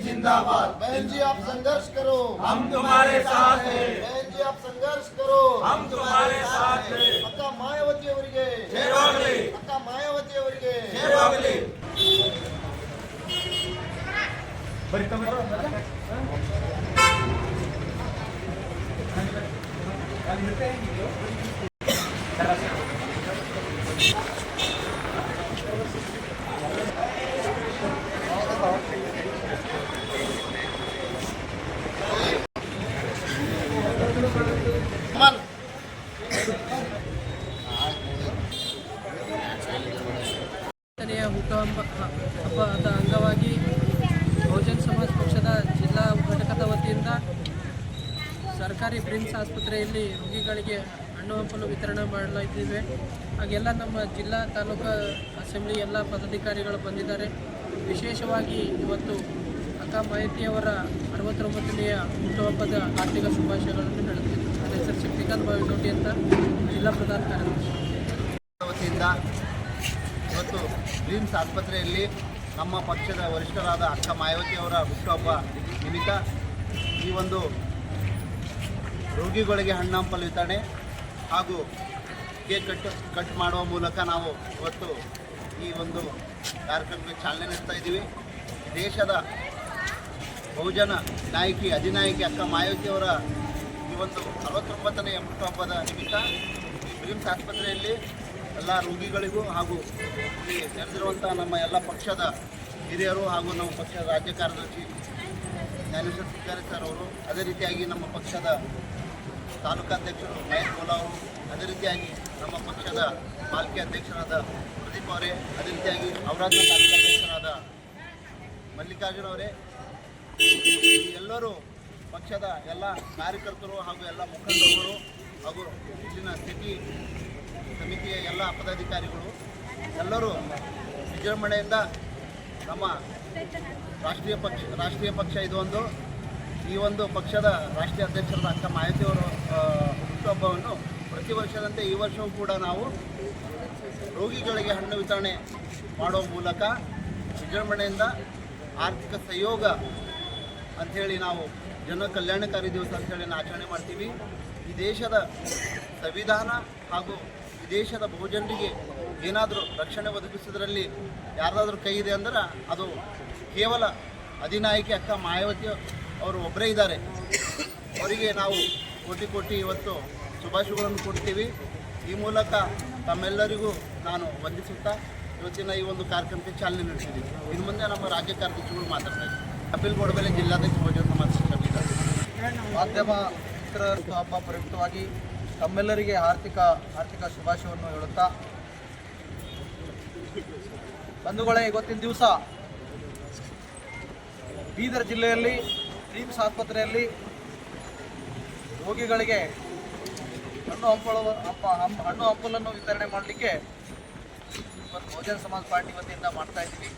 जिंदाबाद बहन जी आप संघर्ष करो हम तुम्हारे साथ हैं बहन जी आप संघर्ष करो हम तुम्हारे साथ हैं ಅಕ್ಕ ಮಾಯಾವತಿ ಅವರಿಗೆ ಜಯವಾಗಲಿ ಅಕ್ಕ ಮಾಯಾವತಿ ಅವರಿಗೆ ಜಯವಾಗಲಿ ಅಮನ್ ಬ್ರಿಮ್ಸ್ ಇಲ್ಲಿ ರೋಗಿಗಳಿಗೆ ಹಣ್ಣು ಹಂಪಲು ವಿತರಣೆ ಮಾಡಲಾಗಿದ್ದೇವೆ ಹಾಗೆಲ್ಲ ನಮ್ಮ ಜಿಲ್ಲಾ ತಾಲೂಕು ಅಸೆಂಬ್ಲಿ ಎಲ್ಲ ಪದಾಧಿಕಾರಿಗಳು ಬಂದಿದ್ದಾರೆ. ವಿಶೇಷವಾಗಿ ಇವತ್ತು ಅಕ್ಕ ಮಾಹಿತಿಯವರ ಅರವತ್ತೊಂಬತ್ತನೆಯ ಹುಟ್ಟುಹಬ್ಬದ ಆರ್ಥಿಕ ಶುಭಾಶಯಗಳನ್ನು ಹೇಳುತ್ತೇನೆ. ನನ್ನ ಹೆಸರು ಶಕ್ತಿಕಾಂತ್ ಬಾವಿದೊಡ್ಡಿ ಅಂತ ಜಿಲ್ಲಾ ಪ್ರಧಾನ ಕಾರ್ಯದರ್ಶಿ. ವತಿಯಿಂದ ಇವತ್ತು ರಿಮ್ಸ್ ಆಸ್ಪತ್ರೆಯಲ್ಲಿ ನಮ್ಮ ಪಕ್ಷದ ವರಿಷ್ಠರಾದ ಅಕ್ಕ ಮಾಯಾವತಿ ಅವರ ಹುಟ್ಟುಹಬ್ಬ ನಿಮಿತ್ತ ಈ ಒಂದು ರೋಗಿಗಳಿಗೆ ಹಣ್ಣಂಪಲು ವಿತರಣೆ ಹಾಗೂ ಕೇಕ್ ಕಟ್ ಕಟ್ ಮಾಡುವ ಮೂಲಕ ನಾವು ಇವತ್ತು ಈ ಒಂದು ಕಾರ್ಯಕ್ರಮಕ್ಕೆ ಚಾಲನೆ ನೀಡ್ತಾ ಇದ್ದೀವಿ. ದೇಶದ ಬಹುಜನ ನಾಯಕಿ, ಅಧಿನಾಯಕಿ ಅಕ್ಕ ಮಾಯಾವತಿಯವರ ಈ ಒಂದು ಅರವತ್ತೊಂಬತ್ತನೆಯ ಹುಟ್ಟುಹಬ್ಬದ ನಿಮಿತ್ತ ಈ ಫಿಲಿಮ್ಸ್ ಆಸ್ಪತ್ರೆಯಲ್ಲಿ ಎಲ್ಲ ರೋಗಿಗಳಿಗೂ ಹಾಗೂ ಇಲ್ಲಿ ನೆರೆದಿರುವಂಥ ನಮ್ಮ ಎಲ್ಲ ಪಕ್ಷದ ಹಿರಿಯರು ಹಾಗೂ ನಮ್ಮ ಪಕ್ಷದ ರಾಜ್ಯ ಕಾರ್ಯದರ್ಶಿ ಜ್ಞಾನೇಶ್ವರ ಸರ್ ಅವರು, ಅದೇ ರೀತಿಯಾಗಿ ನಮ್ಮ ಪಕ್ಷದ ತಾಲೂಕಾಧ್ಯಕ್ಷರು ಮಹೇಶ್ ಗೋಲಾ ಅವರು ಅದೇ ರೀತಿಯಾಗಿ ನಮ್ಮ ಪಕ್ಷದ ಪಾಲಿಕೆ ಅಧ್ಯಕ್ಷರಾದ ಪ್ರದೀಪ್ ಅವರೇ ಅದೇ ರೀತಿಯಾಗಿ ಅವರಾದ ತಾಲೂಕಾಧ್ಯಕ್ಷರಾದ ಮಲ್ಲಿಕಾರ್ಜುನ ಅವರೇ, ಎಲ್ಲರೂ ಪಕ್ಷದ ಎಲ್ಲ ಕಾರ್ಯಕರ್ತರು ಹಾಗೂ ಎಲ್ಲ ಮುಖಂಡರುಗಳು ಹಾಗೂ ಇಲ್ಲಿನ ಸ್ಥಿತಿ ಸಮಿತಿಯ ಎಲ್ಲ ಪದಾಧಿಕಾರಿಗಳು, ಎಲ್ಲರೂ ವಿಜೃಂಭಣೆಯಿಂದ ನಮ್ಮ ರಾಷ್ಟ್ರೀಯ ಪಕ್ಷ ರಾಷ್ಟ್ರೀಯ ಪಕ್ಷ ಇದು ಒಂದು. ಈ ಒಂದು ಪಕ್ಷದ ರಾಷ್ಟ್ರೀಯ ಅಧ್ಯಕ್ಷರಾದ ಅಕ್ಕ ಮಾಯಾತಿಯವರ ಆ, ಹುಟ್ಟುಹಬ್ಬವನ್ನು ಪ್ರತಿ ವರ್ಷದಂತೆ ಈ ವರ್ಷವೂ ಕೂಡ ನಾವು ರೋಗಿಗಳಿಗೆ ಹಣ್ಣು ವಿತರಣೆ ಮಾಡುವ ಮೂಲಕ ವಿಜೃಂಭಣೆಯಿಂದ ಆರ್ಥಿಕ ಸಹಯೋಗ ಅಂಥೇಳಿ ನಾವು ಜನ ಕಲ್ಯಾಣಕಾರಿ ದಿವಸ ಅಂಥೇಳಿ ಆಚರಣೆ ಮಾಡ್ತೀವಿ. ಈ ದೇಶದ ಸಂವಿಧಾನ ಹಾಗೂ ಈ ದೇಶದ ಬಹುಜನರಿಗೆ ಏನಾದರೂ ರಕ್ಷಣೆ ಒದಗಿಸೋದ್ರಲ್ಲಿ ಯಾರಾದರೂ ಕೈ ಇದೆ ಅಂದ್ರೆ ಅದು ಕೇವಲ ಅಧಿನಾಯಕಿ ಅಕ್ಕ ಮಾಯಾವತಿ ಅವರು ಒಬ್ಬರೇ ಇದ್ದಾರೆ. ಅವರಿಗೆ ನಾವು ಕೋಟಿ ಕೋಟಿ ಇವತ್ತು ಶುಭಾಶಯಗಳನ್ನು ಕೊಡ್ತೀವಿ ಈ ಮೂಲಕ ತಮ್ಮೆಲ್ಲರಿಗೂ ನಾನು ವಂದಿಸುತ್ತಾ ಇವತ್ತಿನ ಈ ಒಂದು ಕಾರ್ಯಕ್ರಮಕ್ಕೆ ಚಾಲನೆ ನೀಡ್ತಿದ್ದೀವಿ ಇನ್ನು ಮುಂದೆ ನಮ್ಮ ರಾಜ್ಯ ಕಾರ್ಯದರ್ಶಿಗಳು ಮಾತಾಡ್ತಾ ಇದ್ದೀವಿ ಕಪಿಲ್ ಗೋಡಬೆಲೆ ಜಿಲ್ಲಾಧ್ಯಕ್ಷ ಭೋಜನ ಮಾಧ್ಯಮ ಮಿತ್ರರ ಹಬ್ಬ ಪ್ರಯುಕ್ತವಾಗಿ ತಮ್ಮೆಲ್ಲರಿಗೆ ಆರ್ಥಿಕ ಆರ್ಥಿಕ ಶುಭಾಶಯವನ್ನು ಹೇಳುತ್ತಾ ಬಂಧುಗಳೇ, ಇವತ್ತಿನ ದಿವಸ ಬೀದರ್ ಜಿಲ್ಲೆಯಲ್ಲಿ ಡ್ರೀಮ್ಸ್ ಆಸ್ಪತ್ರೆಯಲ್ಲಿ ರೋಗಿಗಳಿಗೆ ಹಣ್ಣು ಹಂಪಲು, ಹಂಪ ಹಣ್ಣು ಹಂಪಲನ್ನು ವಿತರಣೆ ಮಾಡಲಿಕ್ಕೆ ಇವತ್ತು ಬಹುಜನ ಸಮಾಜ ಪಾರ್ಟಿ ವತಿಯಿಂದ ಮಾಡ್ತಾ ಇದ್ದೀವಿ.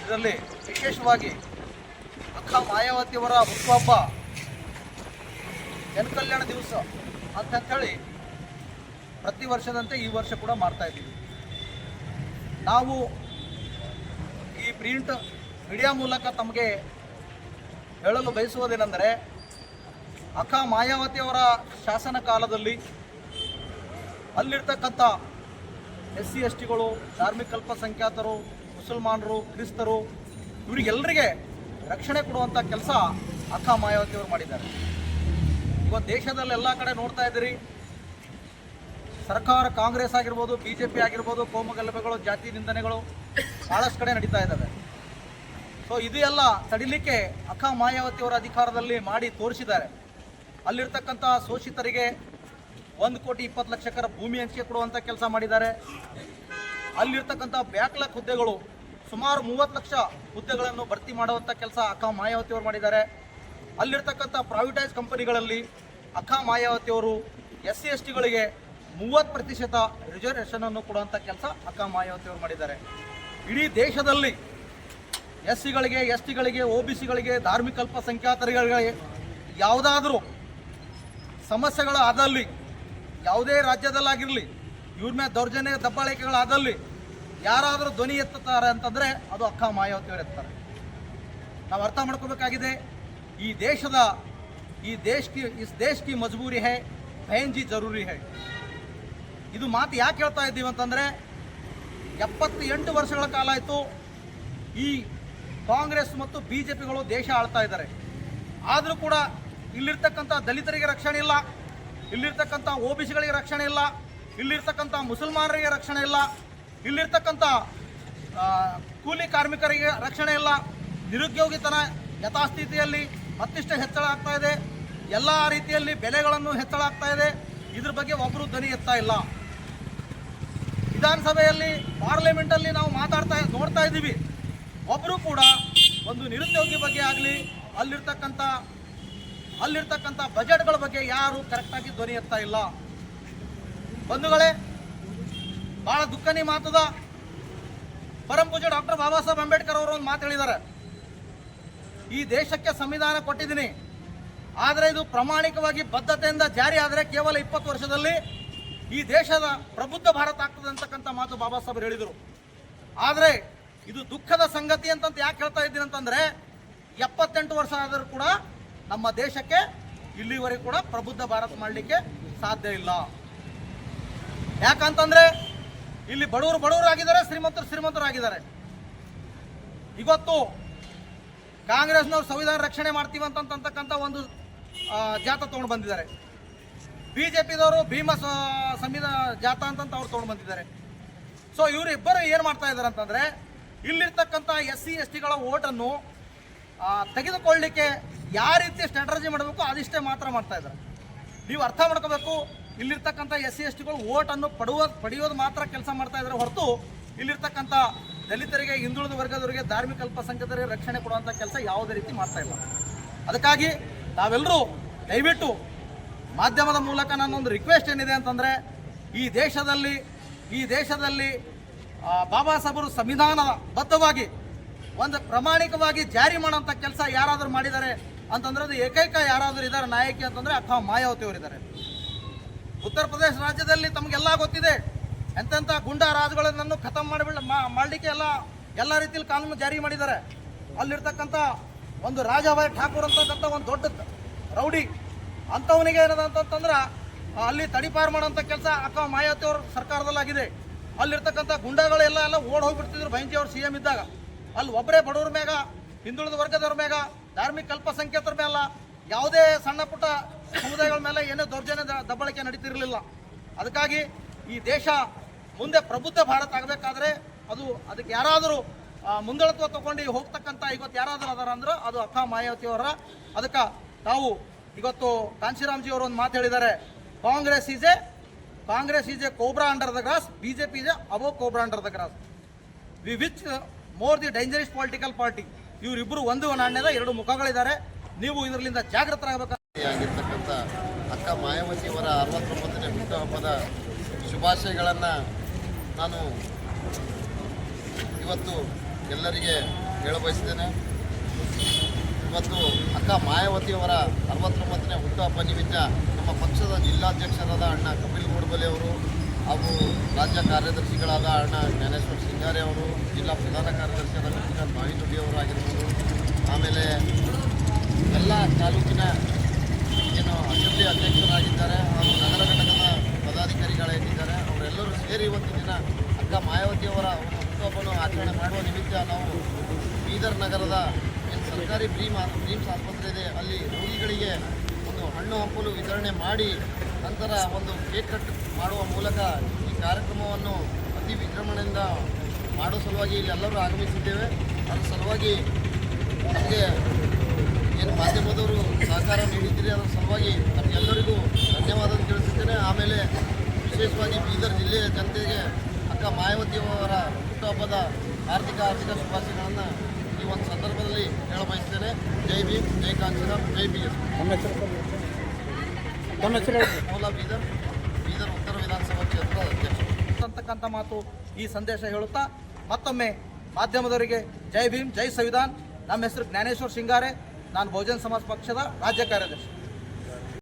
ಇದರಲ್ಲಿ ವಿಶೇಷವಾಗಿ ಅಕ್ಕ ಮಾಯಾವತಿಯವರ ಹುಟ್ಟುಹಬ್ಬ ಜನಕಲ್ಯಾಣ ದಿವಸ ಅಂತಂಥೇಳಿ ಪ್ರತಿ ವರ್ಷದಂತೆ ಈ ವರ್ಷ ಕೂಡ ಮಾಡ್ತಾ ಇದ್ದೀವಿ. ನಾವು ಈ ಪ್ರಿಂಟ್ ಮೀಡಿಯಾ ಮೂಲಕ ತಮಗೆ ಹೇಳಲು ಬಯಸುವುದೇನೆಂದರೆ ಅಕ್ಕ ಮಾಯಾವತಿಯವರ ಶಾಸನ ಕಾಲದಲ್ಲಿ ಅಲ್ಲಿರ್ತಕ್ಕಂಥ ಎಸ್ ಸಿ ಎಸ್ ಟಿಗಳು ಧಾರ್ಮಿಕ ಅಲ್ಪಸಂಖ್ಯಾತರು, ಮುಸಲ್ಮಾನರು, ಕ್ರಿಸ್ತರು ಇವರಿಗೆಲ್ಲರಿಗೆ ರಕ್ಷಣೆ ಕೊಡುವಂಥ ಕೆಲಸ ಅಕ್ಕ ಮಾಯಾವತಿಯವರು ಮಾಡಿದ್ದಾರೆ. ಇವತ್ತು ದೇಶದಲ್ಲಿ ಎಲ್ಲ ಕಡೆ ನೋಡ್ತಾ ಇದ್ದೀರಿ, ಸರ್ಕಾರ ಕಾಂಗ್ರೆಸ್ ಆಗಿರ್ಬೋದು ಬಿ ಜೆ ಪಿ ಆಗಿರ್ಬೋದು ಕೋಮಗಲಭೆಗಳು ಜಾತಿ ನಿಂದನೆಗಳು ಭಾಳಷ್ಟು ಕಡೆ ನಡೀತಾ ಇದ್ದಾವೆ. ಸೊ ಇದು ಎಲ್ಲ ತಡಿಲಿಕ್ಕೆ ಅಕ್ಕ ಮಾಯಾವತಿಯವರ ಅಧಿಕಾರದಲ್ಲಿ ಮಾಡಿ ತೋರಿಸಿದ್ದಾರೆ. ಅಲ್ಲಿರ್ತಕ್ಕಂಥ ಶೋಷಿತರಿಗೆ ಒಂದು ಕೋಟಿ ಇಪ್ಪತ್ತು ಲಕ್ಷಕರ ಭೂಮಿ ಹಂಚಿಕೆ ಕೊಡುವಂಥ ಕೆಲಸ ಮಾಡಿದ್ದಾರೆ. ಅಲ್ಲಿರ್ತಕ್ಕಂಥ ಬ್ಯಾಕ್ಲಾಕ್ ಹುದ್ದೆಗಳು ಸುಮಾರು ಮೂವತ್ತು ಲಕ್ಷ ಹುದ್ದೆಗಳನ್ನು ಭರ್ತಿ ಮಾಡುವಂಥ ಕೆಲಸ ಅಕ್ಕ ಮಾಯಾವತಿಯವರು ಮಾಡಿದ್ದಾರೆ. ಅಲ್ಲಿರ್ತಕ್ಕಂಥ ಪ್ರೈವೇಟೈಸ್ ಕಂಪನಿಗಳಲ್ಲಿ ಅಕ್ಕ ಮಾಯಾವತಿಯವರು ಎಸ್ ಸಿ, ಎಸ್ ಟಿಗಳಿಗೆ ಮೂವತ್ತು ಪ್ರತಿಶತ ರಿಸರ್ವೇಷನನ್ನು ಕೊಡುವಂಥ ಕೆಲಸ ಅಕ್ಕ ಮಾಯಾವತಿಯವರು ಮಾಡಿದ್ದಾರೆ. ಇಡೀ ದೇಶದಲ್ಲಿ ಎಸ್ ಸಿಗಳಿಗೆ ಎಸ್ ಟಿಗಳಿಗೆ ಒ ಬಿ ಸಿಗಳಿಗೆ, ಧಾರ್ಮಿಕ ಅಲ್ಪಸಂಖ್ಯಾತರಿಗಳಿಗೆ ಯಾವುದಾದ್ರೂ ಸಮಸ್ಯೆಗಳು ಆದಲ್ಲಿ, ಯಾವುದೇ ರಾಜ್ಯದಲ್ಲಾಗಿರಲಿ, ಇವ್ರ ಮೇಲೆ ದೌರ್ಜನ್ಯ, ದಬ್ಬಾಳಿಕೆಗಳಾದಲ್ಲಿ ಯಾರಾದರೂ ಧ್ವನಿ ಎತ್ತುತ್ತಾರೆ ಅಂತಂದರೆ ಅದು ಅಕ್ಕ ಮಾಯಾವತಿಯವರು ಎತ್ತಾರೆ. ನಾವು ಅರ್ಥ ಮಾಡ್ಕೋಬೇಕಾಗಿದೆ, ಈ ದೇಶದ, ಈ ದೇಶ ಈ ಇಸ್ ದೇಶ ಕಿ ಮಜಬೂರಿ ಹೇ ಜಿ ಜರೂರಿ ಹೇ. ಇದು ಮಾತು ಯಾಕೆ ಹೇಳ್ತಾ ಇದ್ದೀವಿ ಅಂತಂದರೆ ಎಪ್ಪತ್ತು ಎಂಟು ವರ್ಷಗಳ ಕಾಲ ಆಯಿತು, ಈ ಕಾಂಗ್ರೆಸ್ ಮತ್ತು ಬಿ ಜೆ ಪಿಗಳು ದೇಶ ಆಳ್ತಾ ಇದ್ದಾರೆ. ಆದರೂ ಕೂಡ ಇಲ್ಲಿರ್ತಕ್ಕಂಥ ದಲಿತರಿಗೆ ರಕ್ಷಣೆ ಇಲ್ಲ, ಇಲ್ಲಿರ್ತಕ್ಕಂಥ ಒ ಬಿ ಸಿಗಳಿಗೆ ರಕ್ಷಣೆ ಇಲ್ಲ, ಇಲ್ಲಿರ್ತಕ್ಕಂಥ ಮುಸಲ್ಮಾನರಿಗೆ ರಕ್ಷಣೆ ಇಲ್ಲ, ಇಲ್ಲಿರ್ತಕ್ಕಂಥ ಕೂಲಿ ಕಾರ್ಮಿಕರಿಗೆ ರಕ್ಷಣೆ ಇಲ್ಲ. ನಿರುದ್ಯೋಗಿತನ ಯಥಾಸ್ಥಿತಿಯಲ್ಲಿ ಮತ್ತಿಷ್ಟು ಹೆಚ್ಚಳ ಆಗ್ತಾ ಇದೆ. ಎಲ್ಲ ರೀತಿಯಲ್ಲಿ ಬೆಲೆಗಳನ್ನು ಹೆಚ್ಚಳ ಆಗ್ತಾ ಇದೆ. ಇದ್ರ ಬಗ್ಗೆ ಒಬ್ಬರು ಧ್ವನಿ ಎತ್ತಾ ಇಲ್ಲ. ವಿಧಾನಸಭೆಯಲ್ಲಿ, ಪಾರ್ಲಿಮೆಂಟಲ್ಲಿ ನಾವು ಮಾತಾಡ್ತಾ, ನೋಡ್ತಾ ಇದ್ದೀವಿ. ಒಬ್ಬರು ಕೂಡ ಒಂದು ನಿರುದ್ಯೋಗಿ ಬಗ್ಗೆ ಆಗಲಿ, ಅಲ್ಲಿರ್ತಕ್ಕಂಥ ಅಲ್ಲಿರ್ತಕ್ಕಂಥ ಬಜೆಟ್ಗಳ ಬಗ್ಗೆ ಯಾರು ಕರೆಕ್ಟಾಗಿ ಧ್ವನಿ ಎತ್ತಾ ಇಲ್ಲ. ಬಂಧುಗಳೇ, ಬಹಳ ದುಃಖನಿ ಮಾತದ. ಪರಂ ಪೂಜೆ ಡಾಕ್ಟರ್ ಬಾಬಾ ಸಾಹೇಬ್ ಅಂಬೇಡ್ಕರ್ ಅವರು ಒಂದು ಮಾತು ಹೇಳಿದ್ದಾರೆ. ಈ ದೇಶಕ್ಕೆ ಸಂವಿಧಾನ ಕೊಟ್ಟಿದ್ದೀನಿ. ಆದರೆ ಇದು ಪ್ರಾಮಾಣಿಕವಾಗಿ ಬದ್ಧತೆಯಿಂದ ಜಾರಿ ಆದರೆ ಕೇವಲ ಇಪ್ಪತ್ತು ವರ್ಷದಲ್ಲಿ ಈ ದೇಶದ ಪ್ರಬುದ್ಧ ಭಾರತ ಆಗ್ತದೆ ಅಂತಕ್ಕಂಥ ಮಾತು ಬಾಬಾ ಸಾಹೇಬ್ ಹೇಳಿದರು. ಆದರೆ ಇದು ದುಃಖದ ಸಂಗತಿ ಅಂತಂತ ಯಾಕೆ ಹೇಳ್ತಾ ಇದ್ದೀನಿ ಅಂತಂದ್ರೆ, ಎಪ್ಪತ್ತೆಂಟು ವರ್ಷ ಆದರೂ ಕೂಡ ನಮ್ಮ ದೇಶಕ್ಕೆ ಇಲ್ಲಿವರೆಗೂ ಕೂಡ ಪ್ರಬುದ್ಧ ಭಾರತ ಮಾಡಲಿಕ್ಕೆ ಸಾಧ್ಯ ಇಲ್ಲ. ಯಾಕಂತಂದ್ರೆ, ಇಲ್ಲಿ ಬಡವರು ಬಡವರು ಆಗಿದ್ದಾರೆ ಶ್ರೀಮಂತರು ಆಗಿದ್ದಾರೆ ಇವತ್ತು ಕಾಂಗ್ರೆಸ್ನವ್ರು ಸಂವಿಧಾನ ರಕ್ಷಣೆ ಮಾಡ್ತೀವಿ ಅಂತಂತಕ್ಕಂಥ ಒಂದು ಜಾತ ತೊಗೊಂಡು ಬಂದಿದ್ದಾರೆ. ಬಿ ಜೆ ಪಿದವರು ಭೀಮ ಸಂವಿಧಾನ ಜಾತ ಅಂತಂತ ಅವ್ರು ತೊಗೊಂಡು ಬಂದಿದ್ದಾರೆ. ಸೊ ಇವರಿಬ್ಬರು ಏನು ಮಾಡ್ತಾ ಇದ್ದಾರೆ ಅಂತಂದ್ರೆ ಇಲ್ಲಿರ್ತಕ್ಕಂಥ ಎಸ್ ಸಿ ಎಸ್ ಟಿಗಳ ಓಟನ್ನು ಆ, ತೆಗೆದುಕೊಳ್ಳಿಕ್ಕೆ ಯಾವ ರೀತಿ ಸ್ಟ್ರಾಟಜಿ ಮಾಡಬೇಕು ಅದಿಷ್ಟೇ ಮಾತ್ರ ಮಾಡ್ತಾ ಇದ್ದಾರೆ. ನೀವು ಅರ್ಥ ಮಾಡ್ಕೋಬೇಕು ಇಲ್ಲಿರ್ತಕ್ಕಂಥ ಎಸ್ ಸಿ ಎಸ್ ಟಿಗಳು ಓಟನ್ನು ಪಡುವ ಪಡೆಯೋದು ಮಾತ್ರ ಕೆಲಸ ಮಾಡ್ತಾ ಇದ್ದಾರೆ ಹೊರತು ಇಲ್ಲಿರ್ತಕ್ಕಂಥ ದಲಿತರಿಗೆ ಹಿಂದುಳಿದ ವರ್ಗದವರಿಗೆ ಧಾರ್ಮಿಕ ಅಲ್ಪಸಂಖ್ಯಾತರಿಗೆ ರಕ್ಷಣೆ ಕೊಡುವಂಥ ಕೆಲಸ ಯಾವುದೇ ರೀತಿ ಮಾಡ್ತಾ ಇಲ್ಲ. ಅದಕ್ಕಾಗಿ ನಾವೆಲ್ಲರೂ ದಯವಿಟ್ಟು ಮಾಧ್ಯಮದ ಮೂಲಕ ನನ್ನೊಂದು ರಿಕ್ವೆಸ್ಟ್ ಏನಿದೆ ಅಂತಂದರೆ ಈ ದೇಶದಲ್ಲಿ ಈ ದೇಶದಲ್ಲಿ ಬಾಬಾ ಸಾಹೇಬರು ಸಂವಿಧಾನ ಬದ್ಧವಾಗಿ ಒಂದು ಪ್ರಾಮಾಣಿಕವಾಗಿ ಜಾರಿ ಮಾಡೋಂಥ ಕೆಲಸ ಯಾರಾದರೂ ಮಾಡಿದ್ದಾರೆ ಅಂತಂದ್ರೆ ಅದು ಏಕೈಕ ಯಾರಾದರೂ ಇದ್ದಾರೆ, ನಾಯಕಿ ಅಂತಂದರೆ ಅಥವಾ ಮಾಯಾವತಿ ಅವರಿದ್ದಾರೆ ಉತ್ತರ ಪ್ರದೇಶ ರಾಜ್ಯದಲ್ಲಿ ತಮಗೆಲ್ಲ ಗೊತ್ತಿದೆ, ಎಂತೆಂಥ ಗುಂಡಾ ರಾಜುಗಳನ್ನು ಖತಮ್ ಮಾಡಿಬಿಡ ಮಾಡಲಿಕ್ಕೆ ಎಲ್ಲ ಎಲ್ಲ ರೀತಿಯಲ್ಲಿ ಕಾನೂನು ಜಾರಿ ಮಾಡಿದ್ದಾರೆ. ಅಲ್ಲಿರ್ತಕ್ಕಂಥ ಒಂದು ರಾಜಾಭಾಯ್ ಠಾಕೂರ್ ಅಂತಕ್ಕಂಥ ಒಂದು ದೊಡ್ಡ ರೌಡಿ, ಅಂಥವನಿಗೆ ಏನದ ಅಂತಂತಂದ್ರೆ ಅಲ್ಲಿ ತಡಿಪಾರು ಮಾಡೋಂಥ ಕೆಲಸ ಅಕ್ಕ ಮಾಯಾವತಿ ಸರ್ಕಾರದಲ್ಲಾಗಿದೆ. ಅಲ್ಲಿರ್ತಕ್ಕಂಥ ಗುಂಡಗಳೆಲ್ಲ ಎಲ್ಲ ಓಡ್ ಹೋಗ್ಬಿಡ್ತಿದ್ರು ಬೈಂಜಿ ಅವರು ಸಿ ಎಂ ಇದ್ದಾಗ. ಅಲ್ಲಿ ಒಬ್ಬರೇ ಬಡವ್ರ ಮ್ಯಾಗ, ಹಿಂದುಳಿದ ವರ್ಗದವ್ರ ಮ್ಯಾಗ, ಧಾರ್ಮಿಕ ಅಲ್ಪಸಂಖ್ಯಾತರ ಮೇಲೆ ಯಾವುದೇ ಸಣ್ಣ ಪುಟ್ಟ ಸಮುದಾಯಗಳ ಮೇಲೆ ಏನೇ ದೌರ್ಜನ್ಯ ದಬ್ಬಳಿಕೆ ನಡೀತಿರಲಿಲ್ಲ. ಅದಕ್ಕಾಗಿ ಈ ದೇಶ ಮುಂದೆ ಪ್ರಬುದ್ಧ ಭಾರತ ಆಗಬೇಕಾದ್ರೆ ಅದು ಅದಕ್ಕೆ ಯಾರಾದರೂ ಮುಂದಳತ್ವ ತಗೊಂಡು ಹೋಗ್ತಕ್ಕಂಥ ಇವತ್ತು ಯಾರಾದರೂ ಅದಾರ ಅಂದ್ರೆ ಅದು ಅಕ್ಕ ಮಾಯಾವತಿ ಅವರ. ಅದಕ್ಕೆ ತಾವು ಇವತ್ತು ಕಾಂಚಿರಾಮ್ಜಿ ಅವರು ಒಂದು ಮಾತು ಹೇಳಿದ್ದಾರೆ. Congress is a Congress is a cobra under the grass BJP is a above cobra the grass V which more the dangerous political party ಇವರಿಬ್ಬರು ಒಂದು ನಾಣ್ಯದ ಎರಡು ಮುಖಗಳಿದ್ದಾರೆ. ನೀವು ಇದರಿಂದ ಜಾಗೃತರಾಗಬೇಕಾಗಿರ್ತಕ್ಕಂಥ ಅಕ್ಕ ಮಾಯಾವತಿಯವರ ಅರವತ್ತೊಂಬತ್ತನೇ ಹುಟ್ಟುಹಬ್ಬದ ಶುಭಾಶಯಗಳನ್ನು ನಾನು ಇವತ್ತು ಎಲ್ಲರಿಗೆ ಹೇಳಬಯಸ್ತೇನೆ. ಇವತ್ತು ಅಕ್ಕ ಮಾಯಾವತಿಯವರ ಅರವತ್ತೊಂಬತ್ತನೇ ಹುಟ್ಟುಹಬ್ಬ ನಿಮಿತ್ತ ನಮ್ಮ ಪಕ್ಷದ ಜಿಲ್ಲಾಧ್ಯಕ್ಷರಾದ ಅಣ್ಣ ಕಪಿಲ್ ಗೋಡ್ಬಲೆ ಅವರು ಹಾಗೂ ರಾಜ್ಯ ಕಾರ್ಯದರ್ಶಿಗಳಾದ ಅಣ್ಣ ಜ್ಞಾನೇಶ್ವರ್ ಸಿಂಗಾರಿ ಅವರು, ಜಿಲ್ಲಾ ಪ್ರಧಾನ ಕಾರ್ಯದರ್ಶಿಯಾದ ಕೃಷ್ಣ ಬಾವಿದೊಡ್ಡಿ ಅವರು ಆಗಿರ್ಬೋದು. ಆಮೇಲೆ ಎಲ್ಲ ತಾಲೂಕಿನ ಏನು ಅಸೆಂಬ್ಲಿ ಅಧ್ಯಕ್ಷರಾಗಿದ್ದಾರೆ ಹಾಗೂ ನಗರ ಘಟಕದ ಪದಾಧಿಕಾರಿಗಳಾಗಿದ್ದಾರೆ ಅವರೆಲ್ಲರೂ ಸೇರಿ ಇವತ್ತು ದಿನ ಅಕ್ಕ ಮಾಯಾವತಿಯವರ ಹುಟ್ಟುಹಬ್ಬವನ್ನು ಆಚರಣೆ ಮಾಡುವ ನಿಮಿತ್ತ ನಾವು ಬೀದರ್ ನಗರದ ಸರ್ಕಾರಿ ಬ್ರೀಮ್ ಬ್ರೀಮ್ಸ್ ಆಸ್ಪತ್ರೆ ಇದೆ. ಅಲ್ಲಿ ರೋಗಿಗಳಿಗೆ ಒಂದು ಹಣ್ಣು ಹಂಪಲು ವಿತರಣೆ ಮಾಡಿ ನಂತರ ಒಂದು ಕೇಕ್ ಕಟ್ ಮಾಡುವ ಮೂಲಕ ಈ ಕಾರ್ಯಕ್ರಮವನ್ನು ಅತಿ ವಿಜೃಂಭಣೆಯಿಂದ ಮಾಡೋ ಸಲುವಾಗಿ ಇಲ್ಲಿ ಎಲ್ಲರೂ ಆಗಮಿಸಿದ್ದೇವೆ. ಅದರ ಸಲುವಾಗಿ ನಮಗೆ ಏನು ಮಾಧ್ಯಮದವರು ಸಹಕಾರ ನೀಡಿದ್ದೀರಿ ಅದರ ಸಲುವಾಗಿ ನಮಗೆಲ್ಲರಿಗೂ ಧನ್ಯವಾದ ತಿಳಿಸುತ್ತೇನೆ. ಆಮೇಲೆ ವಿಶೇಷವಾಗಿ ಬೀದರ್ ಜಿಲ್ಲೆಯ ಜನತೆಗೆ ಅಕ್ಕ ಮಾಯಾವತಿಯವರ ಹುಟ್ಟುಹಬ್ಬದ ಆರ್ಥಿಕ ಆರ್ಥಿಕ ಶುಭಾಶಯಗಳನ್ನು ಈ ಒಂದು ಸಂದರ್ಭದಲ್ಲಿ ಹೇಳ ಬಯಸ್ತೇನೆ ಜೈ ಭೀಮ್ ಜೈ ಕಾಂಗ್ರೆಸ್ ಜೈ ಬಿ ಎಸ್ ಮೂಲ ಬೀದರ್ ಬೀದರ್ ಉತ್ತರ ವಿಧಾನಸಭಾ ಕ್ಷೇತ್ರದ ಅಧ್ಯಕ್ಷ. ಅಂತಕ್ಕಂಥ ಮಾತು ಈ ಸಂದೇಶ ಹೇಳುತ್ತಾ ಮತ್ತೊಮ್ಮೆ ಮಾಧ್ಯಮದವರಿಗೆ ಜೈ ಭೀಮ್ ಜೈ ಸಂವಿಧಾನ್. ನಮ್ಮ ಹೆಸರು ಜ್ಞಾನೇಶ್ವರ್ ಸಿಂಗಾರೆ ನಾನು ಬಹುಜನ್ ಸಮಾಜ ಪಕ್ಷದ ರಾಜ್ಯ ಕಾರ್ಯದರ್ಶಿ.